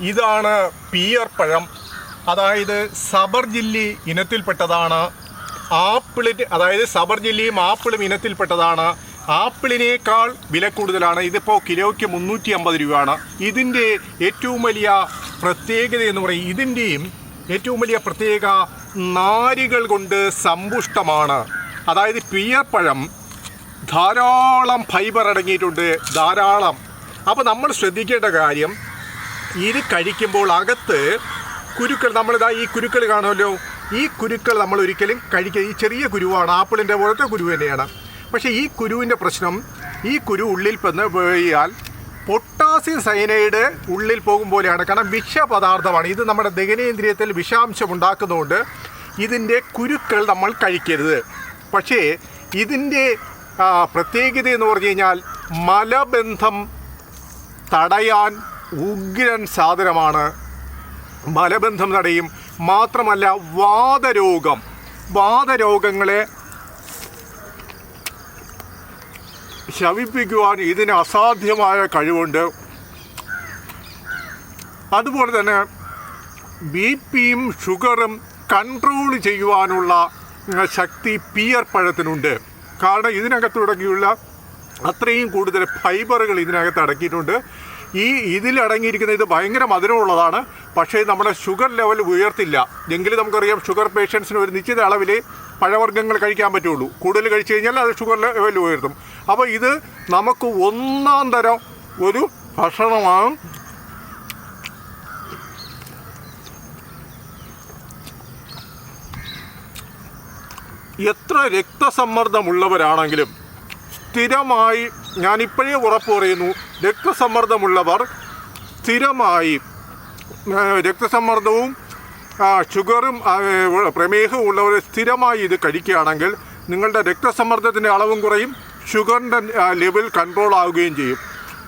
ഇതാണ് പിയർ പഴം. അതായത് സബർ ജില്ലി ഇനത്തിൽപ്പെട്ടതാണ്. ആപ്പിളിന് അതായത് സബർ ജില്ലിയും ആപ്പിളും ഇനത്തിൽപ്പെട്ടതാണ്. ആപ്പിളിനേക്കാൾ വില കൂടുതലാണ്. ഇതിപ്പോൾ കിലോയ്ക്ക് മുന്നൂറ്റി അമ്പത് രൂപയാണ്. ഇതിന്റെ ഏറ്റവും വലിയ പ്രത്യേകത എന്ന് പറയും ഇതിന്റെയും ഏറ്റവും വലിയ പ്രത്യേക നാരുകൾ കൊണ്ട് സമ്പുഷ്ടമാണ്. അതായത് പിയർ പഴം ധാരാളം ഫൈബർ അടങ്ങിയിട്ടുണ്ട് ധാരാളം. അപ്പോൾ നമ്മൾ ശ്രദ്ധിക്കേണ്ട കാര്യം ഇത് കഴിക്കുമ്പോൾ അകത്ത് കുരുക്കൾ നമ്മളിതാ ഈ കുരുക്കൾ കാണുമല്ലോ? ഈ കുരുക്കൾ നമ്മൾ ഒരിക്കലും കഴിക്കുക ഈ ചെറിയ കുരുവാണ് ആപ്പിളിന്റെ പോലത്തെ കുരു തന്നെയാണ്. പക്ഷേ ഈ കുരുവിന്റെ പ്രശ്നം ഈ കുരു ഉള്ളിൽ പെന്ന് പോയാൽ പൊട്ടാസ്യം സൈനൈഡ് ഉള്ളിൽ പോകും പോലെയാണ്. കാരണം വിഷപദാർത്ഥമാണ്. ഇത് നമ്മുടെ ദഹനേന്ദ്രിയത്തിൽ വിഷാംശം ഉണ്ടാക്കുന്നതുകൊണ്ട് ഇതിന്റെ കുരുക്കൾ നമ്മൾ കഴിക്കരുത്. പക്ഷേ ഇതിന്റെ പ്രത്യേകത എന്ന് പറഞ്ഞു കഴിഞ്ഞാൽ മലബന്ധം തടയാൻ ഉഗ്രൻ സാധനമാണ്. മലബന്ധം തടയും മാത്രമല്ല വാതരോഗം വാതരോഗങ്ങളെ ശവിപ്പിക്കുവാൻ ഇതിന് അസാധ്യമായ കഴിവുണ്ട്. അതുപോലെ തന്നെ ബി പിയും ഷുഗറും കൺട്രോൾ ചെയ്യുവാനുള്ള ശക്തി പിയർ പഴത്തിനുണ്ട്. കാരണം ഇതിനകത്തുടങ്ങിയുള്ള അത്രയും കൂടുതൽ ഫൈബറുകൾ ഇതിനകത്ത് അടക്കിയിട്ടുണ്ട്. ഈ ഇതിലടങ്ങിയിരിക്കുന്ന ഇത് ഭയങ്കര മധുരമുള്ളതാണ്. പക്ഷേ നമ്മുടെ ഷുഗർ ലെവൽ ഉയർത്തില്ല. എങ്കിലും നമുക്കറിയാം ഷുഗർ പേഷ്യൻസിന് ഒരു നിശ്ചിത അളവിൽ പഴവർഗങ്ങൾ കഴിക്കാൻ പറ്റുള്ളൂ. കൂടുതൽ കഴിച്ചു കഴിഞ്ഞാൽ അത് ഷുഗർ ലെവൽ ഉയർത്തും. അപ്പോൾ ഇത് നമുക്ക് ഒന്നാം തരം ഒരു ഭക്ഷണമാണ്. എത്ര രക്തസമ്മർദ്ദമുള്ളവരാണെങ്കിലും സ്ഥിരമായി ഞാനിപ്പോഴേ ഉറപ്പ് പറയുന്നു രക്തസമ്മർദ്ദമുള്ളവർ സ്ഥിരമായി രക്തസമ്മർദ്ദവും ഷുഗറും പ്രമേഹവും ഉള്ളവർ സ്ഥിരമായി ഇത് കഴിക്കുകയാണെങ്കിൽ നിങ്ങളുടെ രക്തസമ്മർദ്ദത്തിന്റെ അളവും കുറയും ഷുഗറിന്റെ ലെവൽ കൺട്രോൾ ആവുകയും ചെയ്യും.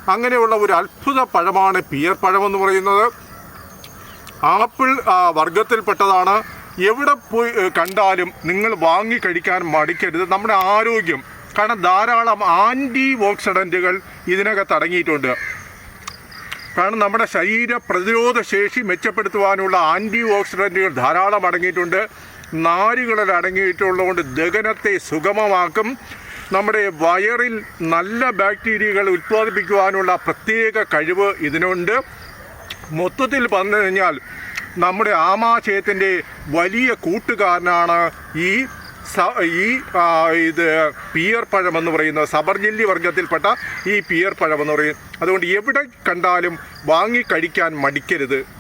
അങ്ങനെയുള്ള ഒരു അത്ഭുത പഴമാണ് പിയർ പഴമെന്ന് പറയുന്നത്. ആപ്പിൾ വർഗത്തിൽപ്പെട്ടതാണ്. എവിടെ പോയി കണ്ടാലും നിങ്ങൾ വാങ്ങി കഴിക്കാൻ മടിക്കരുത്. നമ്മുടെ ആരോഗ്യം കാരണം ധാരാളം ആന്റി ഓക്സിഡന്റുകൾ ഇതിനകത്ത് അടങ്ങിയിട്ടുണ്ട്. കാരണം നമ്മുടെ ശരീര പ്രതിരോധ ശേഷി മെച്ചപ്പെടുത്തുവാനുള്ള ആന്റി ഓക്സിഡന്റുകൾ ധാരാളം അടങ്ങിയിട്ടുണ്ട്. നാരുകളിൽ അടങ്ങിയിട്ടുള്ളതുകൊണ്ട് ദഹനത്തെ സുഗമമാക്കും. നമ്മുടെ വയറിൽ നല്ല ബാക്ടീരിയകൾ ഉത്പാദിപ്പിക്കുവാനുള്ള പ്രത്യേക കഴിവ് ഇതിനുണ്ട്. മൊത്തത്തിൽ പറഞ്ഞു കഴിഞ്ഞാൽ നമ്മുടെ ആമാശയത്തിന്റെ വലിയ കൂട്ടുകാരനാണ് ഈ ഈ ഇത് പിയർ പഴം എന്ന് പറയുന്ന സബർജില്ലി വർഗത്തിൽപ്പെട്ട ഈ പിയർ പഴം എന്ന് പറയും. അതുകൊണ്ട് എവിടെ കണ്ടാലും വാങ്ങി കഴിക്കാൻ മടിക്കരുത്.